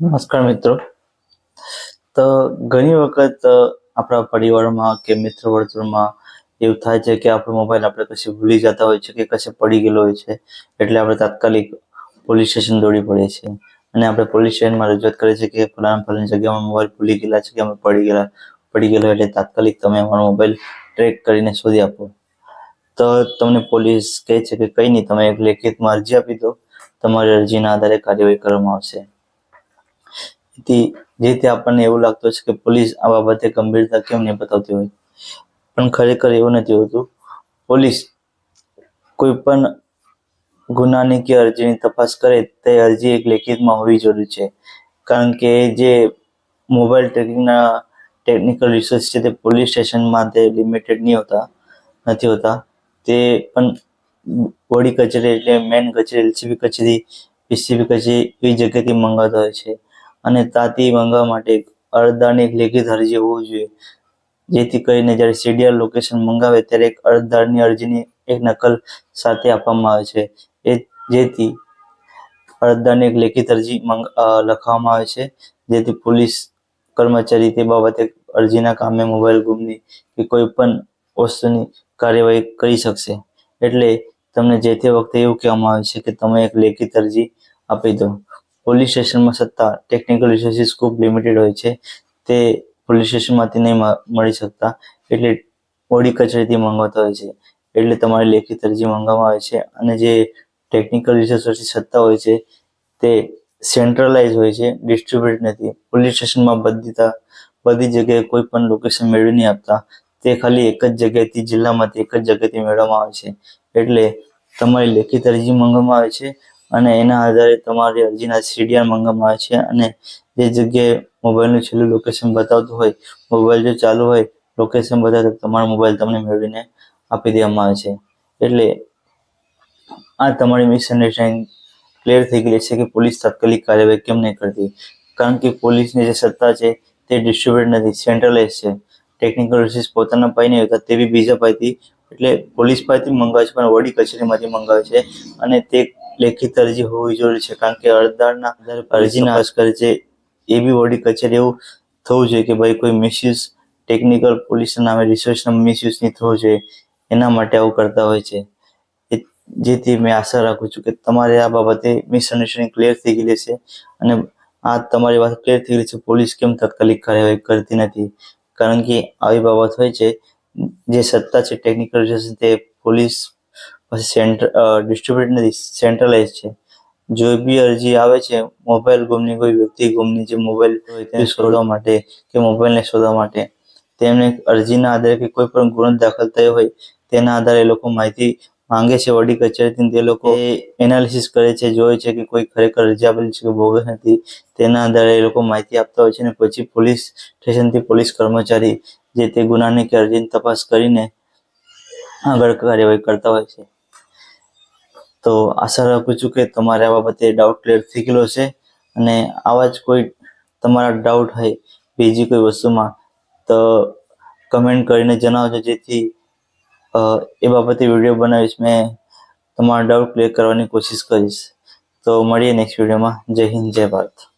નમસ્કાર મિત્રો. તો ઘણી વખત આપણા પરિવારમાં કે મિત્ર વર્તુળમાં એવું થાય છે કે આપણો મોબાઈલ આપણે કશે ભૂલી જતા હોય છે કે કશે પડી ગયેલો હોય છે, એટલે આપણે તાત્કાલિક પોલીસ સ્ટેશન દોડી પડીએ છીએ અને આપણે પોલીસ સ્ટેશનમાં રજૂઆત કરીએ છીએ કે ફલાણા ફલાણી જગ્યામાં મોબાઈલ ભૂલી ગયેલા છે કે અમે પડી ગયેલા, પડી ગયેલો એટલે તાત્કાલિક તમે અમારો મોબાઈલ ટ્રેક કરીને શોધી આપો. તો તમને પોલીસ કહે છે કે કંઈ નહીં, તમે એક લેખિતમાં અરજી આપી દો. તમારી અરજીના આધારે કાર્યવાહી કરવામાં આવશે. જેથી આપણને એવું લાગતું છે કે પોલીસ આ બાબતે ગંભીરતા કેમ નહીં બતાવતી હોય. પણ ખરેખર એવું નથી હોતું. પોલીસ કોઈ પણ ગુનાની કે અરજીની તપાસ કરે તે અરજી એક લેખિતમાં હોવી જરૂરી છે. કારણ કે જે મોબાઈલ ટ્રેકિંગના ટેકનિકલ રિસોર્સ છે તે પોલીસ સ્ટેશનમાં તે લિમિટેડ નહીં હોતા, નથી હોતા. તે પણ વડી કચેરી એટલે મેન કચેરી, એલસીબી કચેરી, પીસીબી કચેરી એવી જગ્યાથી મંગાવતા હોય છે. અને તાતી મંગાવવા માટે અરજદારની એક લેખિત અરજી હોવી જોઈએ. જેથી કરીને જ્યારે સીડીઆર લોકેશન મંગાવે ત્યારે એક અરજદારની અરજીની એક નકલ સાથે આપવામાં આવે છે. એ જેથી અરજદારની એક લેખિત અરજી લખવામાં આવે છે. જેથી પોલીસ કર્મચારી તે બાબતે અરજીના કામે મોબાઈલ ગુમની કે કોઈ પણ વસ્તુની કાર્યવાહી કરી શકશે. એટલે તમને જે તે વખતે એવું કહેવામાં આવે છે કે તમે એક લેખિત અરજી આપી દો. પોલીસ સ્ટેશનમાં સત્તા ટેકનિકલ રિસોર્સિસ ખૂબ લિમિટેડ હોય છે. તે પોલીસ સ્ટેશનમાંથી નહીં મળી શકતા, એટલે ઓડી કચેરીથી મંગાવતા હોય છે. એટલે તમારી લેખિત અરજી મંગાવવામાં આવે છે અને જે ટેકનિકલ રિસોર્સિસ સત્તા હોય છે, તે સેન્ટ્રલાઇઝ હોય છે ડિસ્ટ્રીબ્યુટ નથી. પોલીસ સ્ટેશનમાં બધી બધી જગ્યાએ કોઈ પણ લોકેશન મેળવી નહીં આપતા. તે ખાલી એક જ જગ્યાએથી, જિલ્લામાંથી એક જ જગ્યાએથી મેળવવામાં આવે છે. એટલે તમારી લેખિત અરજી મંગાવવામાં આવે છે. અને એના આધારે તમારી અરજીના સીડીઆર માંગવામાં આવે છે અને જે જગ્યાએ મોબાઈલનું છેલ્લું લોકેશન બતાવતું હોય, મોબાઈલ જો ચાલુ હોય લોકેશન બતાવે તમારો મોબાઈલ તમને મેળવીને આપી દેવામાં આવે છે. એટલે આ તમારી મિસઅન્ડરસ્ટેન્ડિંગ ક્લિયર થઈ ગઈ છે કે પોલીસ તાત્કાલિક કાર્યવાહી કેમ નહીં કરતી? કારણ કે પોલીસની જે સત્તા છે તે ડિસ્ટ્રીબ્યુટ નથી સેન્ટ્રલાઇઝ છે. ટેકનિકલ રિસોર્સિસ પોતાના પાય નહીં હોતા, તે બી બીજા પાસેથી એટલે પોલીસ પાસેથી મંગાવે છે, પણ વડી કચેરીમાંથી મંગાવે છે અને તે લેખિત અરજી હોવી જરૂરી છે, કારણ કે અરજદારના અરજીના અરજ કરે છે, એ બી વડી કચેરી એવું થવું જોઈએ કે ભાઈ કોઈ મિસયુઝ, ટેકનિકલ પોલીસના નામે રિસોર્સના મિસયુઝ નહીં થવો જોઈએ, એના માટે આવું કરતા હોય છે. જેથી મેં આશા રાખું છું કે તમારે આ બાબતે મિસઅન્ડરસ્ટેન્ડિંગ ક્લિયર થઈ ગયેલી છે અને આ તમારી વાત ક્લિયર થઈ ગઈ છે, પોલીસ કેમ તાત્કાલિક કાર્યવાહી કરતી નથી? કારણ કે આવી બાબત હોય છે, જે સત્તા છે ટેકનિકલ તે પોલીસ પાસે સેન્ટર ડિસ્ટ્રીબ્યુટ નથી સેન્ટ્રલાઇઝ છે. જો બી અરજી આવે છે મોબાઈલ ગુમની કોઈ વ્યક્તિ ગુમની જે મોબાઈલ હોય શોધવા માટે કે મોબાઈલને શોધવા માટે તેમને અરજીના આધારે કે કોઈ પણ ગુનો દાખલ થયો હોય તેના આધારે એ લોકો માહિતી માંગે છે વડી કચેરીથી તે લોકો એનાલિસિસ કરે છે જોવે છે કે કોઈ ખરેખર અરજી આપેલી છે કે બોગસ નથી તેના આધારે એ લોકો માહિતી આપતા હોય છે અને પછી પોલીસ સ્ટેશનથી પોલીસ કર્મચારી જે તે ગુનાની કે અરજીની તપાસ કરીને આગળ કાર્યવાહી કરતા હોય છે. તો આશા રાખું છું કે તમારે આ બાબતે ડાઉટ ક્લિયર થઈ ગયેલો છે અને આવા જ કોઈ તમારા ડાઉટ હોય બીજી કોઈ વસ્તુમાં, તો કમેન્ટ કરીને જણાવજો જેથી એ બાબતે વીડિયો બનાવીશ મેં, તમારા ડાઉટ ક્લિયર કરવાની કોશિશ કરીશ. તો મળીએ નેક્સ્ટ વિડીયોમાં જય હિન્દ, જય ભારત.